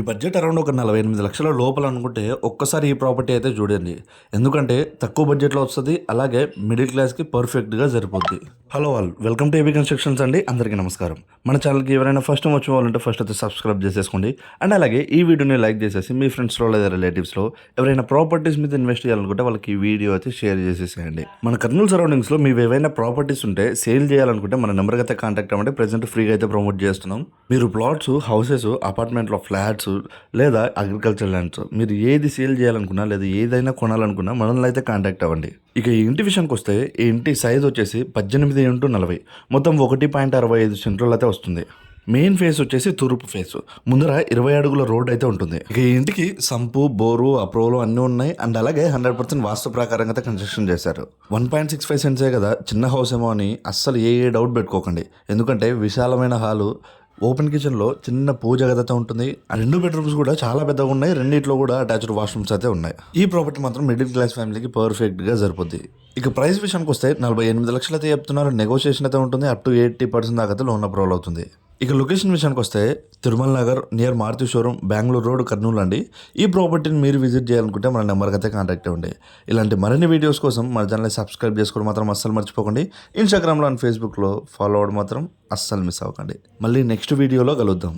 ఈ budget around ఒక నలభై ఎనిమిది లక్షల లోపల అనుకుంటే ఒక్కసారి ఈ ప్రాపర్టీ అయితే చూడండి. ఎందుకంటే తక్కువ బడ్జెట్లో వస్తుంది అలాగే మిడిల్ క్లాస్కి పర్ఫెక్ట్గా సరిపోద్ది. Hello all welcome to A B constructions అండి. అందరికీ నమస్కారం. మన ఛానల్కి ఎవరైనా ఫస్ట్ టైం వచ్చి వాళ్ళంటే ఫస్ట్ అయితే సబ్స్క్రైబ్ చేసేసుకోండి. అండ్ అలాగే ఈ వీడియోని లైక్ చేసేసి మీ ఫ్రెండ్స్లో లేదా రిలేటివ్స్లో ఎవరైనా ప్రాపర్టీస్ మీద ఇన్వెస్ట్ చేయాలనుకుంటే వాళ్ళకి ఈ వీడియో అయితే షేర్ చేసేసేయండి. మన కర్నూలు సరౌండింగ్స్లో మీరు ఏవైనా ప్రాపర్టీస్ ఉంటే సేల్ చేయాలనుకుంటే మన నెంబర్కి అయితే కాంటాక్ట్ అవ్వండి. ప్రజెంట్ ఫ్రీగా అయితే ప్రమోట్ చేస్తున్నాం. మీరు ప్లాట్స్ హౌసెస్ అపార్ట్మెంట్లో ఫ్లాట్స్ లేదా అగ్రికల్చర్ ల్యాండ్స్ మీరు ఏది సేల్ చేయాలనుకున్నా లేదా ఏదైనా కొనాలనుకున్నా మనల్ని అయితే కాంటాక్ట్ అవ్వండి. ఇక ఈ ఇంటి విషయానికి వస్తే ఈ ఇంటి సైజ్ వచ్చేసి పద్దెనిమిది ఇంటూ నలభై. మొత్తం ఒకటి పాయింట్ అరవై ఐదు సెంట్రల్ అయితే వస్తుంది. మెయిన్ ఫేస్ వచ్చేసి తూర్పు ఫేస్ ముందర ఇరవై అడుగుల రోడ్ అయితే ఉంటుంది. ఇక ఇంటికి సంపు బోరు అప్రోలు అన్నీ ఉన్నాయి. అండ్ అలాగే హండ్రెడ్ పర్సెంట్ వాస్తు ప్రకారంగా అయితే కన్స్ట్రక్షన్ చేశారు. వన్ పాయింట్ సిక్స్ ఫైవ్ సెంట్సే కదా చిన్న హౌస్ ఏమో అని అస్సలు ఏ ఏ డౌట్ పెట్టుకోకండి. ఎందుకంటే విశాలమైన హాలు ఓపెన్ కిచెన్లో చిన్న పూజ గదత ఉంటుంది. ఆ రెండు బెడ్రూమ్స్ కూడా చాలా పెద్దగా ఉన్నాయి. రెండింటిలో కూడా అటాచ్డ్ వాష్రూమ్స్ అయితే ఉన్నాయి. ఈ ప్రాపర్టీ మాత్రం మిడిల్ క్లాస్ ఫ్యామిలీకి పర్ఫెక్ట్గా సరిపోద్ది. ఇక ప్రైస్ విషయానికి వస్తే నలభై ఎనిమిది లక్షలు అయితే చెప్తున్నారు. నెగోషియేషన్ అయితే ఉంటుంది. అప్ టు ఎయిటీ పర్సెంట్ దాకా లోన్ అప్రూవల్ అవుతుంది. ఇక లొకేషన్ విషయానికి వస్తే Tirumala Nagar near Maruti showroom Bengaluru road Kurnool అండి. ఈ ప్రాపర్టీని మీరు విజిట్ చేయాలనుకుంటే మన నెంబర్కి అయితే కాంటాక్ట్ అవ్వండి. ఇలాంటి మరిన్ని వీడియోస్ కోసం మన ఛానల్ని సబ్స్క్రైబ్ చేసుకోవడం మాత్రం అస్సలు మర్చిపోకండి. ఇన్స్టాగ్రామ్లో అండ్ ఫేస్బుక్లో ఫాలో అవ్వడం మాత్రం అస్సలు మిస్ అవ్వకండి. మళ్ళీ నెక్స్ట్ వీడియోలో కలుద్దాం.